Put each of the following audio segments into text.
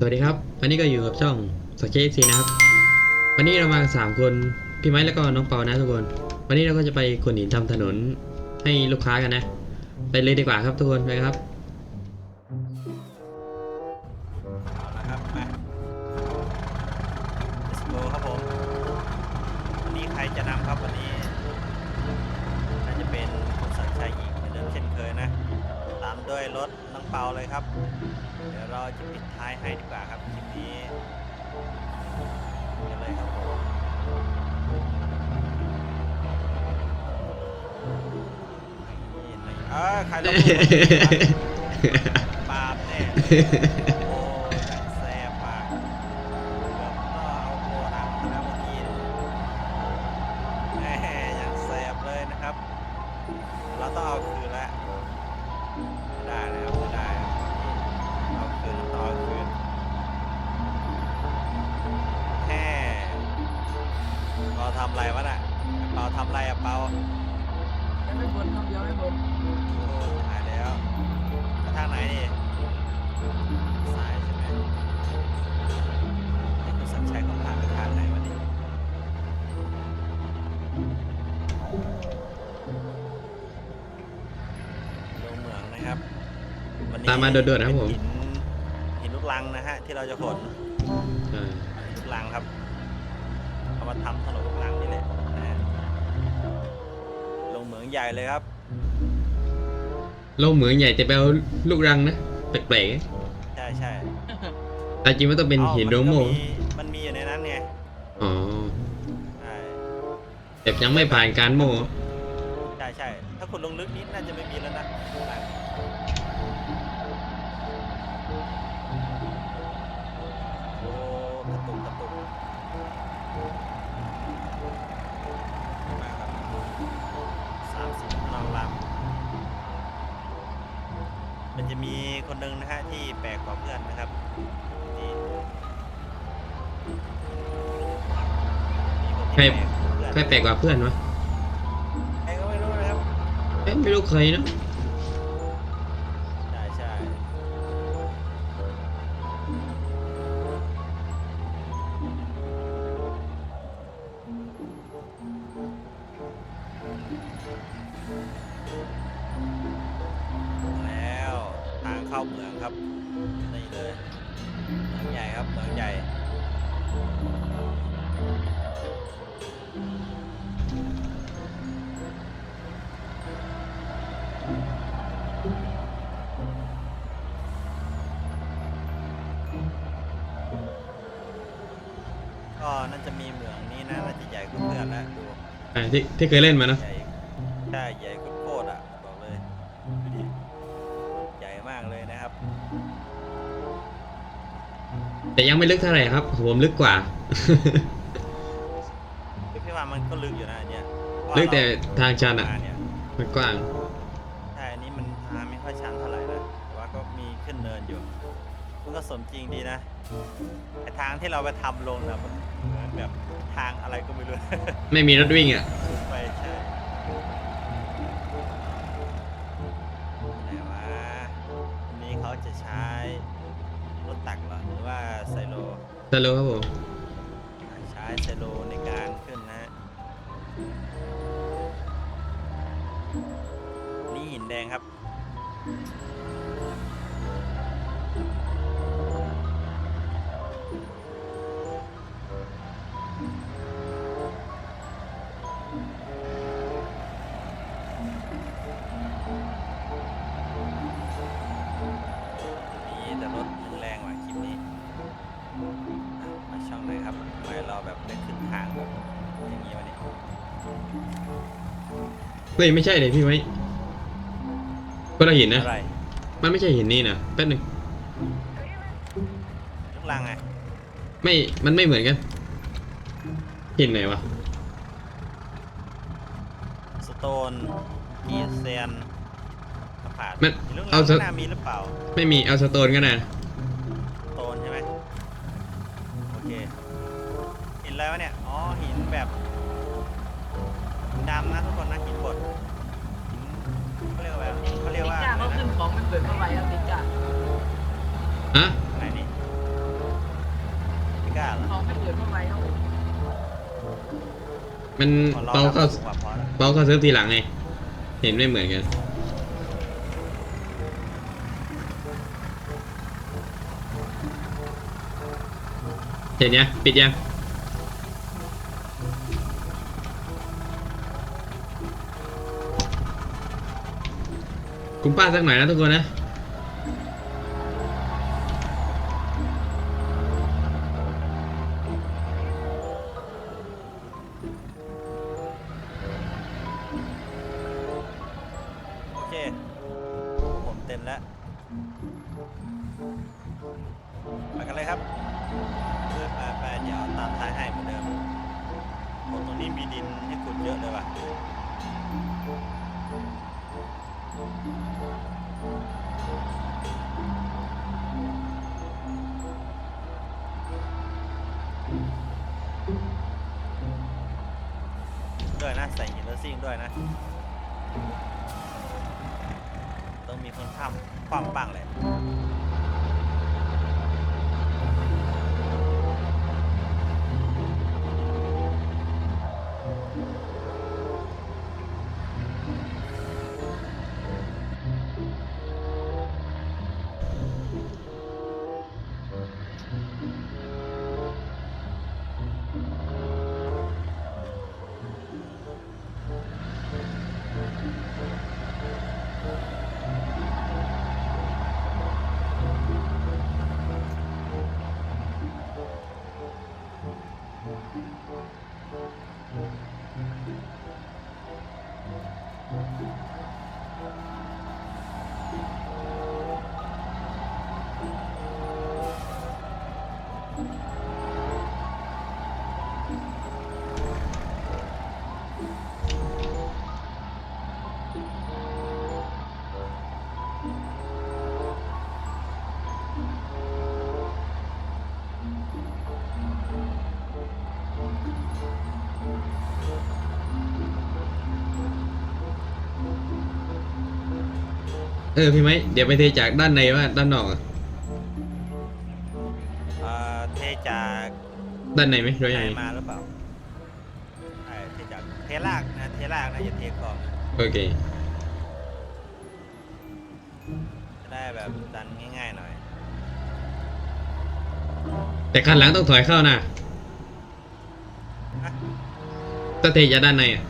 สวัสดีครับ วันนี้ก็อยู่กับช่องสเกตซีนะครับ วันนี้เรามากันสามคนพี่ไม้แล้วก็น้องเปานะทุกคน วันนี้เราก็จะไปขนหินทำถนนให้ลูกค้ากันนะ ไปเลยดีกว่าครับทุกคนไปครับ จะปิดท้ายให้ดีกว่าครับคลิปนี้กันเลยครับผมนี่นี่เออใครลงมือปาบแน่ อะไรอะเปาไม่บนคำเดียวไม่บนโอ้หายแล้วไปทางไหนนี่ซ้ายใช่ไหมให้คุณสัญชัยเขาพาไปทางไหนวะนี่ลงเหมืองนะครับ วันนี้ตามมาโดดๆนะครับผม เป็นหินหินลูกลังนะฮะที่เราจะขนอ่าหินลูกลังครับ เอามาทำถนนลูกลังนี่แหละนะฮะลงเหมื องใหญ่เลยครับโลกเหมืองใหญ่แต่ไปเอาลูกรังนะแปลกใช่ใช่ๆแต่จริงมันต้องเป็นอ้าหินมัโดโมก็มันมีอยู่ในนั้นไงอ๋อใช่แต่ยังไม่ผ่านการโม่ใช่ใช่ถ้าคุณลงลึกนิดน่าจะไม่มีแล้วนะ ที่แปลกกว่าเพื่อนนะครับนี่มีคนที่ใครแปลกกว่าเพื่อนใครแปลกกว่าเพื่อนวะใครก็ไม่รู้นะครับเอ๊ะไม่รู้ใครนะ อ่าที่ที่เคยเล่นมาเนอะใหญ่ใช่ใหญ่โคตรๆอะบอกเลยดูดิใหญ่มากเลยนะครับ แต่ยังไม่ลึกเท่าไหร่ครับผมลึกกว่าพี่พี่ว่ามันก็ลึกอยู่นะอันเนี่ยเพราะลึกแต่เราทางชันอะมาเนี่ยมันกว้าง ใช่อันนี้มันทางไม่ค่อยชันเท่าไหร่นะแต่ว่าก็มีขึ้นเนินอยู่ มันก็สมจริงดีนะไอทางที่เราไปทำลงนะมันเหมือนแบบทางอะไรก็ไม่รู้ ไม่มีรถวิ่งอะไม่ใช่ไหนวะวันนี้เขาจะใช้รถตักเหรอหรือว่าไซโล สโลครับผม ใช้ไซโลในการขึ้นนะฮะนี่หินแดงครับ เฮ้ยไม่ใช่เลยพี่ไว้ก็เราหินนะ อะไรมันไม่ใช่หินนี่นะแป๊บหนึงลูกลังไงไม่ มันไม่เหมือนกันหินไหนวะ สโตนกีเซียนกระผาดมันลูกลัเอางสข้างหน้ามีหรือเปล่าไม่มีเอาสโตนก็ได้นะสโตนใช่ไหมโอเคหินอะไรวะเนี่ยอ๋อหินแบบหิน ดำนะทุกคนนะหินบดหินเขาเรียกว่าแบบเขาเรียกว่าจ้าอะไรเขานะขึ้นของไม่เปิดเข้าไปครับติ๊กจ้าฮะไหนนี่กล้าเหรอเขาไม่เปิดเท่าไหร่ครับผมมันขอรอเปารับเข้าสูงกว่าพอแล้วเปาเข้าเซิร์ฟทีหลังไง เห็นไม่เหมือนกัน เห็นยังปิดยัง คุณป้าสักหน่อยนะทุกคนนะโอเค ผมเต็มแล้วไปกันเลยครับเพื่อไปไปเดี๋ยวตามท้ายให้เหมือนเดิมโอ้ตรงนี้มีดินให้ขุดเยอะเลยว่ะ ด้วยนะ ใส่หินแล้วซิ่งด้วยนะ ต้องมีคนทำความปังเลย เออพี่ไหมเดี๋ยวไปเทจากด้านในว่าด้านนอกอะเอ่อเทจากด้านในไหมหรือไหนยังไงมาหรือเปล่าใช่เทจากเทลากนะเทลากนะอย่าเทกล่องนะโอเคจะได้แบบดันง่ายๆหน่อย แต่คันหลังต้องถอยเข้านะฮะถ้าเทจากด้านในอะ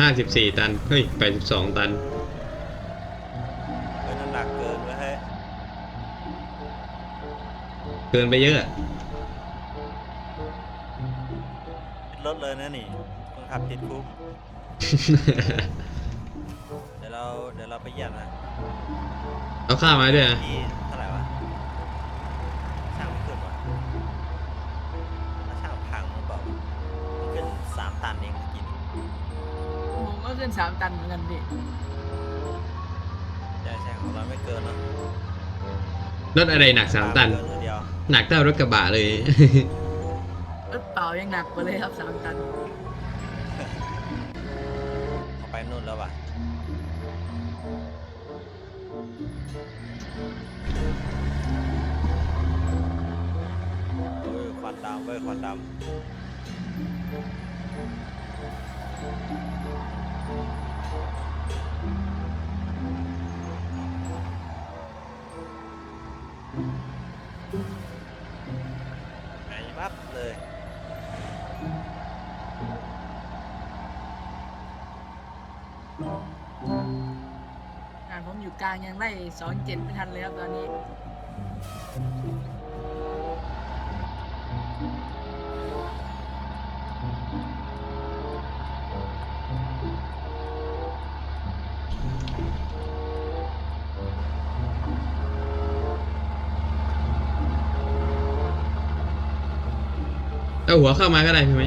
ห้าสิบสี่ตัน เฮ้ยแปดสิบสองตันเฮ้ยน้ำหนักเกินไปเฮ้ยเกินไปเยอะอะรถเลยนะนี่คนขับติดคุก เดี๋ยวเราเดี๋ยวเราไปเยี่ยมนะเอาข้าวมาด้วยนะ ที่ ขึ้นสามตันเหมือนกันพี่ใช่ใช่ของเราไม่เกินเนาะรถอะไรหนักสามตัน เกินตัวเดียวหนักเท่ารถกระบะเลย รถเปล่ายังหนักกว่าเลยครับสามตัน เอาไปนู่นแล้วว่ะโอ้ยควันดำเว้ยควันดำ ไหนบับเลย งานผมอยู่กลางยังไล่สองเจ็ดไม่ทันเลยครับตอนนี้ เอาหัวเข้ามาก็ได้พี่ไหม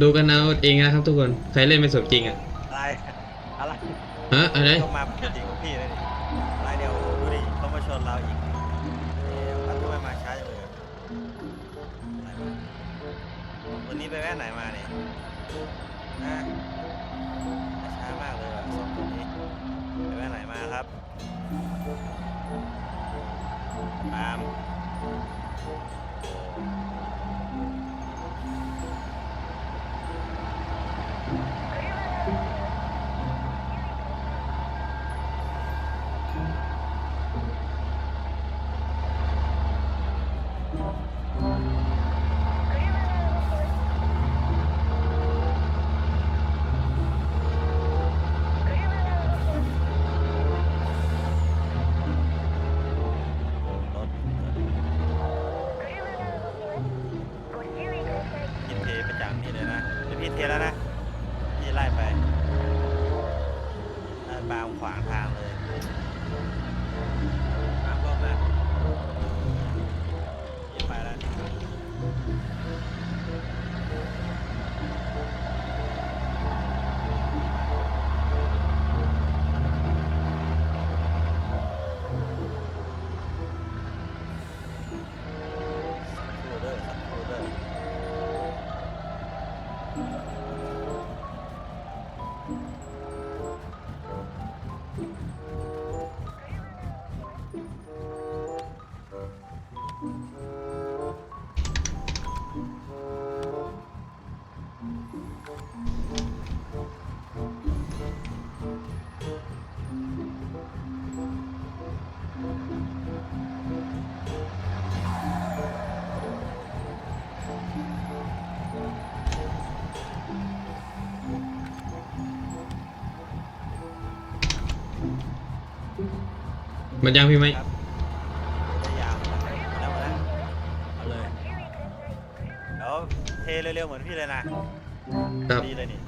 ดูกันเอาเองนะครับทุกคน ใครเล่นไม่สมจริงอะ อะไรอะไรฮะอะไรก็มาจริงของพี่เลยดิอะไรเดี๋ยวดูดิเขามาชนเราอีกเอ๊ะแล้วทำไมมาช้าจังเลยอะไรวะวันนี้ไปแวะไหนมาเนี่ยฮะมาช้ามากเลยว่ะสองคนนี้ไปแวะไหนมาครับปาล์ม เดี๋ยวพี่เทแล้วนะ มันยังพี่ไหมครับได้ยาวมาแล้วมาแล้วเอาเลยเดี๋ยวเทเร็วๆเหมือนพี่เลยนะครับ ดีเลยนี่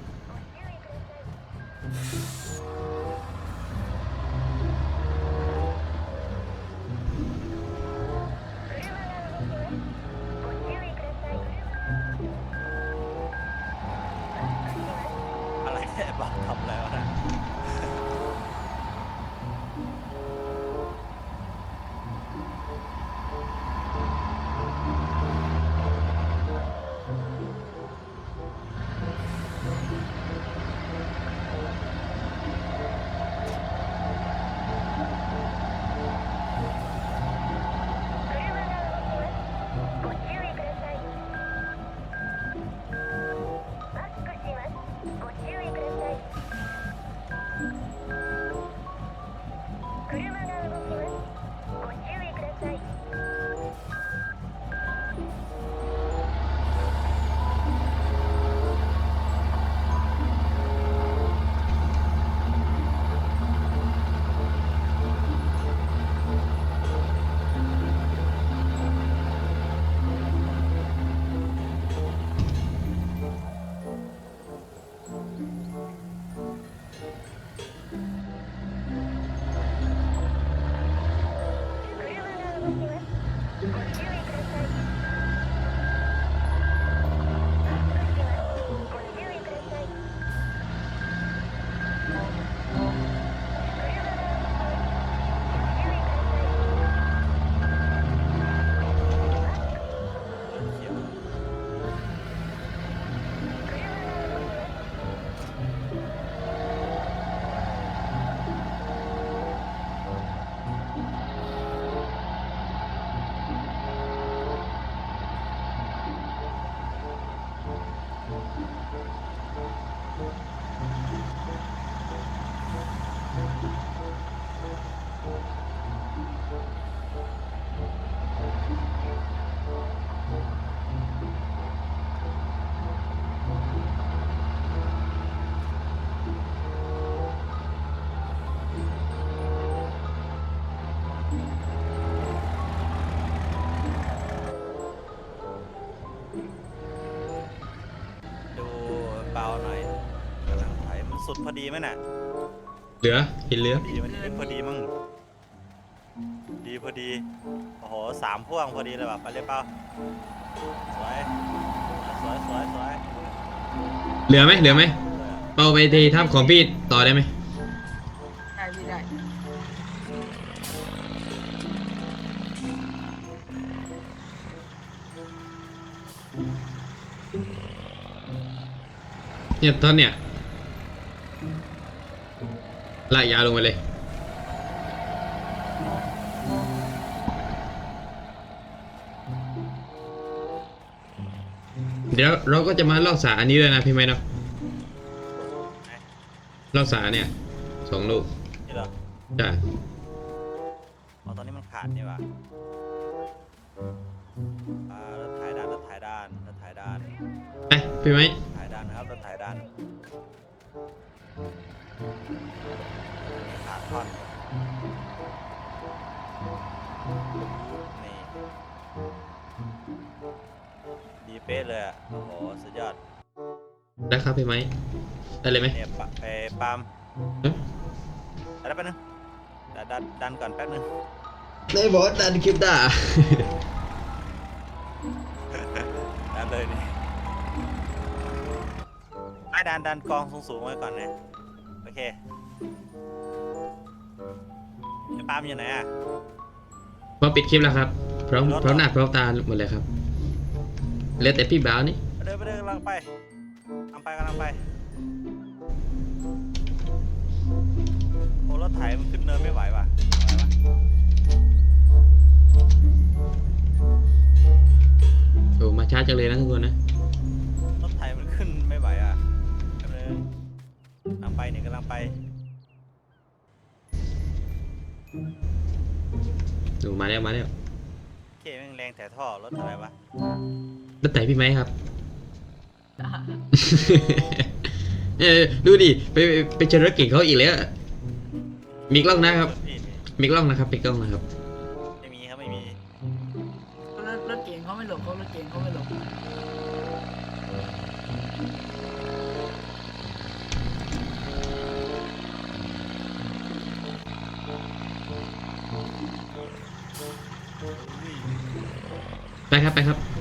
เดู สุดพอดีไหมน่ะเหลือกินเหลือ ดีมันเป็นพอดีมั้งดีพอดีโอ้โหสามพ่วงพอดีเลยแบบไปเลยเปล่าสวยสวยสวยสวยเหลือไหมเหลือไหมเปาไปเททับของพี่ต่อได้ไหมได้พี่ได้เนี่ยตอนเนี่ย ลากยาวลงมาเลย เดี๋ยวเราก็จะมาลอกสาอันนี้ด้วยนะพี่ไหมเนาะลอกสาเนี่ยสองลูกนี่เหรอจ้ะอ๋อตอนนี้มันขาดนี่ว่ะอ่ารถถ่ายด้านรถถ่ายด้านรถถ่ายด้าน ไปพี่ไหม นี่ดีเป๊ะเลยอะโอ้โหสุดยอดได้ครับพี่ไหมได้เลยไหมเนี่ยปะไปปาล์มเอ๊ะดันแป๊บนึงดันดันดันก่อนแป๊บนึงในบอสดันคลิปด่าดันเลยนี่ไอ้ดันดันกองสูงๆไว้ก่อนนะโอเคไอ้ปาล์มอยู่ไหนอะพ อปิดคลิปแล้วครับ พร้อมรถเหรอพร้อมหน้าพร้อมตาหมดเลยครับเหลือแต่พี่บ่าวนี่ไปเดินไปเดินกำลังไปกำลังไปกำลังไปโอ้รถไถมันขึ้นเนินไม่ไหวว่ะไหวปะโอ้มาช้าจังเลยนะทุกคนนะรถไถมันขึ้นไม่ไหวอะแป๊บนึงกำลังไปเนี่ยกำลังไป โอ้มาแล้วมาแล้วเคแม่งแรงแต่ท่อรถอะไรวะรถไถพี่ไหมครับ เออดูดิไปไปไปเจอรถเก่งเขาอีกแล้ว มีกล้องนะครับ รถพี่นี่มีกล้องนะครับมีกล้องนะครับ ไปครับไปครับ